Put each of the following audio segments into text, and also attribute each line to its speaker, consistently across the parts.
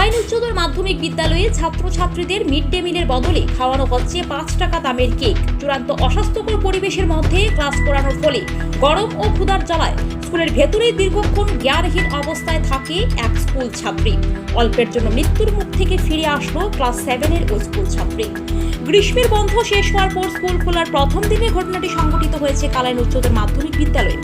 Speaker 1: কালাইন উচ্চতর মাধ্যমিক বিদ্যালয়ে ছাত্রছাত্রীদের মিড ডে মিলের বদলে খাওয়ানো হচ্ছে পাঁচ টাকা দামের কেক। চূড়ান্ত অস্বাস্থ্যকর পরিবেশের মধ্যে ক্লাস করানোর ফলে গরম ও ক্ষুধার জ্বালায় স্কুলের ভেতরেই দীর্ঘক্ষণ জ্ঞানহীন অবস্থায় থাকে এক স্কুল ছাত্রী। অল্পের জন্য মৃত্যুর মুখ থেকে ফিরে আসলো ক্লাস সেভেনের ওই স্কুল ছাত্রী। গ্রীষ্মের বন্ধ শেষ হওয়ার পর স্কুল খোলার প্রথম দিনে ঘটনাটি সংঘটিত হয়েছে কালাইন উচ্চতর মাধ্যমিক বিদ্যালয়ে।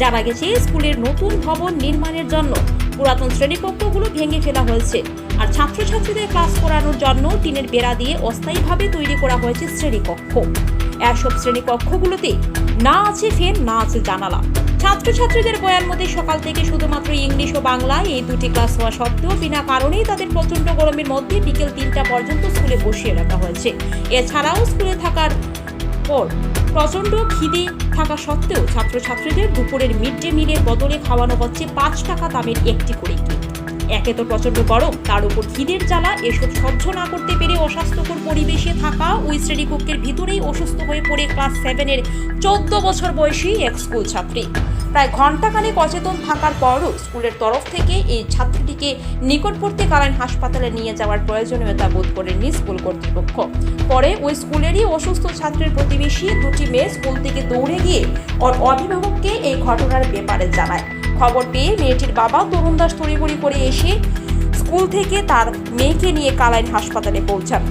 Speaker 1: জানা গেছে, স্কুলের নতুন ভবন নির্মাণের জন্য পুরাতন শ্রেণীকক্ষগুলো ভেঙে ফেলা হয়েছে। আর ছাত্রছাত্রীদের ক্লাস করানোর জন্য টিনের বেড়া দিয়ে অস্থায়ীভাবে তৈরি করা হয়েছে শ্রেণীকক্ষ। এসব শ্রেণীকক্ষগুলোতে না আছে ফ্যান না আছে জানালা। ছাত্রছাত্রীদের বয়ান মতে, সকাল থেকে শুধুমাত্র ইংলিশ ও বাংলায় এই দুটি ক্লাস হওয়া সত্ত্বেও বিনা কারণেই তাদের প্রচণ্ড গরমের মধ্যে বিকেল তিনটা পর্যন্ত স্কুলে বসিয়ে রাখা হয়েছে। এছাড়াও স্কুলে থাকার পর প্রচণ্ড খিদে থাকা সত্ত্বেও ছাত্রছাত্রীদের দুপুরের মিড ডে মিলের বদলে খাওয়ানো হচ্ছে পাঁচ টাকা দামের একটি করে কেক। একে তো প্রচণ্ড গরম, তার উপর খিদের জ্বালা, এসব সহ্য না করতে পেরে অস্বাস্থ্যকর পরিবেশে থাকা ওই শ্রেণীকক্ষের ভিতরেই অসুস্থ হয়ে পড়ে ক্লাস সেভেনের চোদ্দ বছর বয়সী এক স্কুল ছাত্রী। প্রায় ঘণ্টাখানেক অচেতন থাকার পরও স্কুলের তরফ থেকে এই ছাত্রীটিকে নিকটবর্তী কালীন হাসপাতালে নিয়ে যাওয়ার প্রয়োজনীয়তা বোধ করেননি স্কুল কর্তৃপক্ষ। পরে ওই স্কুলেরই অসুস্থ ছাত্রের প্রতিবেশী দুটি মেয়ে স্কুল থেকে দৌড়ে গিয়ে ওর অভিভাবককে এই ঘটনার ব্যাপারে জানায়। খবর পেয়ে মেয়েটির বাবা তরুণ দাস তড়িঘড়ি করে এসে স্কুল থেকে তার মেয়েকে নিয়ে কালাইন হাসপাতালে পৌঁছান।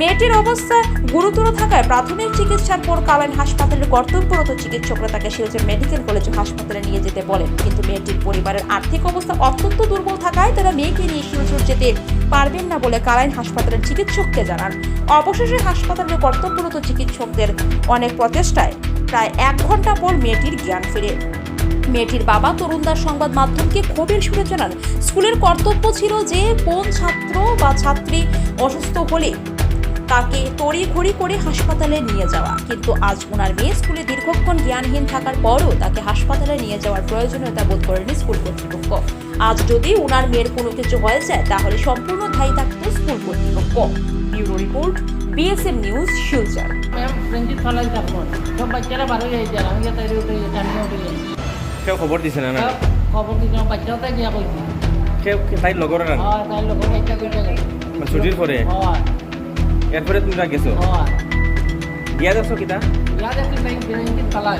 Speaker 1: মেয়েটির অবস্থা গুরুতর থাকায় প্রাথমিক চিকিৎসার পর কালাইন হাসপাতালের কর্তব্যরত চিকিৎসকরা তাকে শিলচর মেডিকেল কলেজ হাসপাতালে নিয়ে যেতে বলেন। কিন্তু মেয়েটির পরিবারের আর্থিক অবস্থা অত্যন্ত দুর্বল থাকায় তারা মেয়েকে নিয়ে শিলচর যেতে পারবেন না বলে কালাইন হাসপাতালের চিকিৎসককে জানান। অবশেষে হাসপাতালের কর্তব্যরত চিকিৎসকদের অনেক প্রচেষ্টায় প্রায় এক ঘণ্টা পর মেয়েটির জ্ঞান ফিরে। মেয়েটির বাবা তরুণদার সংবাদ মাধ্যমকে ক্ষোভের সুরে জানান, স্কুলের কর্তব্য ছিল যে কোন ছাত্র বা ছাত্রী অসুস্থ হলে তাকে তড়িঘড়ি করে হাসপাতালে নিয়ে যাওয়া। কিন্তু আজ ওনার মেয়ে স্কুলে দীর্ঘক্ষণ জ্ঞানহীন থাকার পরও তাকে হাসপাতালে নিয়ে যাওয়ার প্রয়োজনীয়তা বোধ করেনি স্কুল কর্তৃপক্ষ। আজ যদি ওনার মেয়ের কোনো কিছু হয়ে যায় তাহলে সম্পূর্ণ দায়ী থাকতো স্কুল কর্তৃপক্ষ। Bureau report BSM news Silchar.
Speaker 2: সব বাচ্চারা হয়ে যায় আমি তাই উঠে
Speaker 3: কেউ খবৰ দিছে না
Speaker 2: খবর গিয়া বলছি
Speaker 3: কেউ তাই লগৰ না
Speaker 2: তাই গেছে।
Speaker 3: মানে ছুটির পরে?
Speaker 2: হয়।
Speaker 3: এরপরে তোমরা গেছো?
Speaker 2: হয়।
Speaker 3: দিয়া দেখছ কিতা?
Speaker 2: দেখি তাই প্রিন্সিপ ফালাই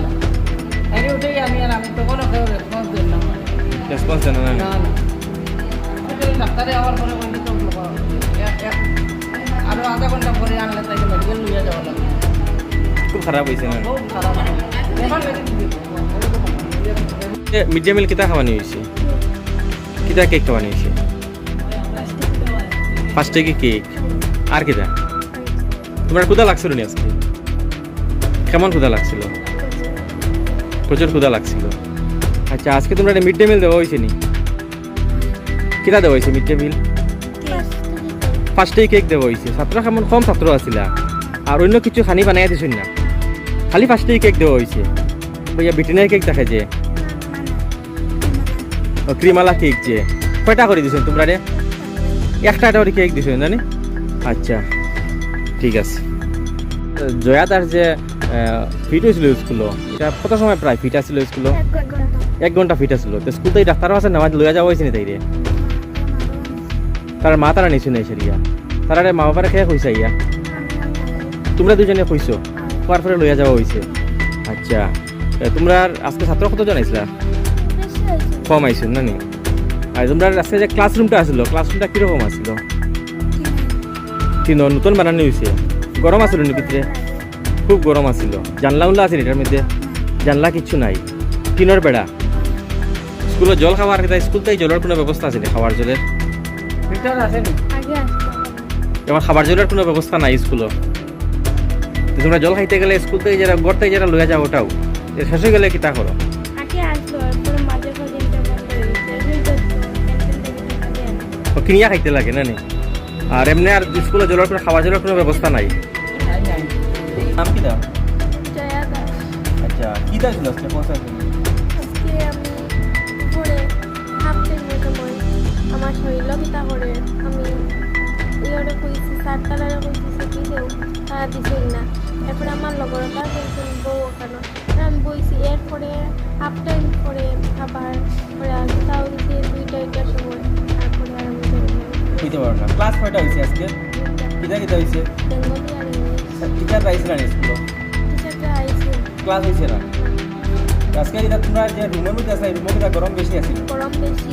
Speaker 2: তাই উঠে আমি আর আমি তো কোনো কেউ রেসপন্স দিলাম
Speaker 3: রেসপন্স জানা না
Speaker 2: না না। ডাক্তারে আমার পরে বলছি তো এক- এক- আরও আধা ঘণ্টা পরে আনলে তাই মেডিকেল নিয়ে যাওয়া লাগবে।
Speaker 3: খুব খারাপ হয়েছে না?
Speaker 2: খুব খারাপ
Speaker 3: মিড ডে মিল কিতা খাওয়ানি হয়েছে কিতা কেক খাওয়ানি হয়েছে পাঁচ টাকি কেক আর কিতা? তোমার ক্ষুদা লাগছিল নি আজকে? কেমন ক্ষুদা লাগছিল? প্রচুর ক্ষুদা লাগছিল। আচ্ছা আজকে তোমরা মিড ডে মিল দেওয়া হয়েছে নি? কিতা দেওয়া হয়েছে মিড ডে মিল? ফার্স্টেই কেক দেওয়া হয়েছে। ছাত্র কেমন কম ছাত্র আছিলা। আর অন্য কিছু খানি বানাই দিছ না। খালি ফার্স্টেই কেক দেওয়া হয়েছে। ওইয়া বিটেনের কেক দেখে যে। ক্রিমালা কেক যে। কয়টা করে দিছেন তোমরা রে? একটা একটা করে কেক দিছেন জানি? আচ্ছা। ঠিক আছে। জয়া তার যে ফিট হয়েছিল স্কুলও এটা কত সময় প্রায় ফিট আসছিল স্কুলও এক ঘণ্টা। ফিট আসছিল তো স্কুল তো এই ডাক্তারও আছে না লইয়া যাওয়া হয়েছে তাই রে তার মা তারা নিছে নাই সেরিয়া। তারা মা বাবারে খেয়ে কইসা ইয়া তোমরা দুজনে কইছো খোয়ার পরে লইয়া যাওয়া হয়েছে আচ্ছা তোমরা আজকে ছাত্র কতজন আইসলা কম আইসুন না নি? আর তোমরা আজকে যে ক্লাসরুমটা আসলো ক্লাসরুমটা কীরকম আসছিল তিন নতুন বানানো হয়েছে গরম আসলো নি ভিতরে। খুব গরম আসছিল জানলা উল্লা আছে এটার মধ্যে? জানলা কিচ্ছু নাই। টিনের বেড়া। স্কুলে জল খাওয়ার কথা স্কুল থেকে জলের কোনো ব্যবস্থা আছে নি খাওয়ার জলের? এবার খাবার জলের কোনো ব্যবস্থা নাই স্কুলে তোমরা জল খাইতে গেলে স্কুল থেকে যারা ঘর থেকে যারা লইয়া যাও ওটাও। এ শেষ হয়ে গেলে কিতা করো? কিনিয়া খাইতে লাগে না নি? আর এমনি আর স্কুলে জলের কোনো খাবার জলের কোনো ব্যবস্থা নাই। নাম কি দাও? আচ্ছা কি দাও ছিল আজকে? পৌঁছা
Speaker 4: আমার শরীর কিতা করে। আমি ইয়রে কইছি সাত তালারে কইছি ছুটি দেও? তারা দিছিল না। এরপরে আমার লগর তার বলছেন বউ ওখানে। আমি বইছি এরপরে হাফ টাইম করে খাবার পরে আসি তাও দিছে দুইটা সময়।
Speaker 3: কইতে পারো না। ক্লাস কয়টা হয়েছে আজকে? কিতা কিতা হয়েছে? টিচার আইসে না স্কুল ক্লাস হয়েছে না? আজকে যেটা তোমরা যে রুমের মধ্যে আছে রুমের মধ্যে গরম বেশি আছে?
Speaker 4: গরম বেশি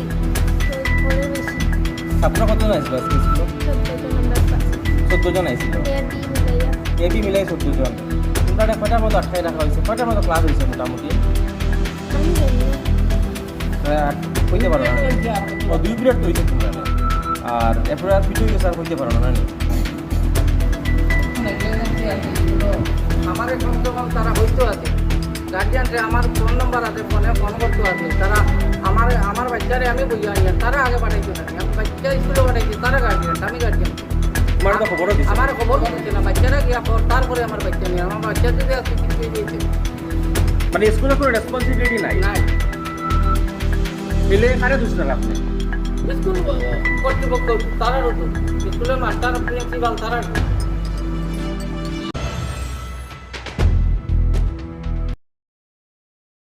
Speaker 3: ছাত্র কতজন আসবে আজকে স্কুল
Speaker 4: চোদ্দ জন
Speaker 3: আইছিল।
Speaker 4: এ বি
Speaker 3: মিলাই চোদ্দ জন তোমরা কয়টার মতো আটকাই রাখা হয়েছে? কয়টার মতো ক্লাস হয়েছে মোটামুটি?
Speaker 4: না।
Speaker 3: কইতে পারো না। দুই পিরিয়ড তো হয়েছে। আর এরপরে আর পিছু গেছে আর কইতে পারো না নানি?
Speaker 2: আমার কম তারা হইতো আছে। গার্জিয়ানরে আমার ফোন নম্বর আছে ফোনে ফোন করতে আছে তারা আমার আমার বাচ্চারে আমি বুঝিয়ে আনি তারা আগে পাঠাইছো না আমি বাচ্চা স্কুলে পাঠাইছি তারা গার্জিয়ান আমি গার্জিয়ান আমার খবর দিচ্ছে না বাচ্চারা গিয়া পর তারপরে আমার বাচ্চা নিয়ে আমার বাচ্চা যদি আছে দিয়েছে।
Speaker 3: মানে স্কুলের কোনো রেসপন্সিবিলিটি নাই?
Speaker 2: নাই।
Speaker 3: এলে কারে দুসরা আপনি
Speaker 2: স্কুল কর্তৃপক্ষ তারার হতো স্কুলের মাস্টার প্রিন্সিপাল তারা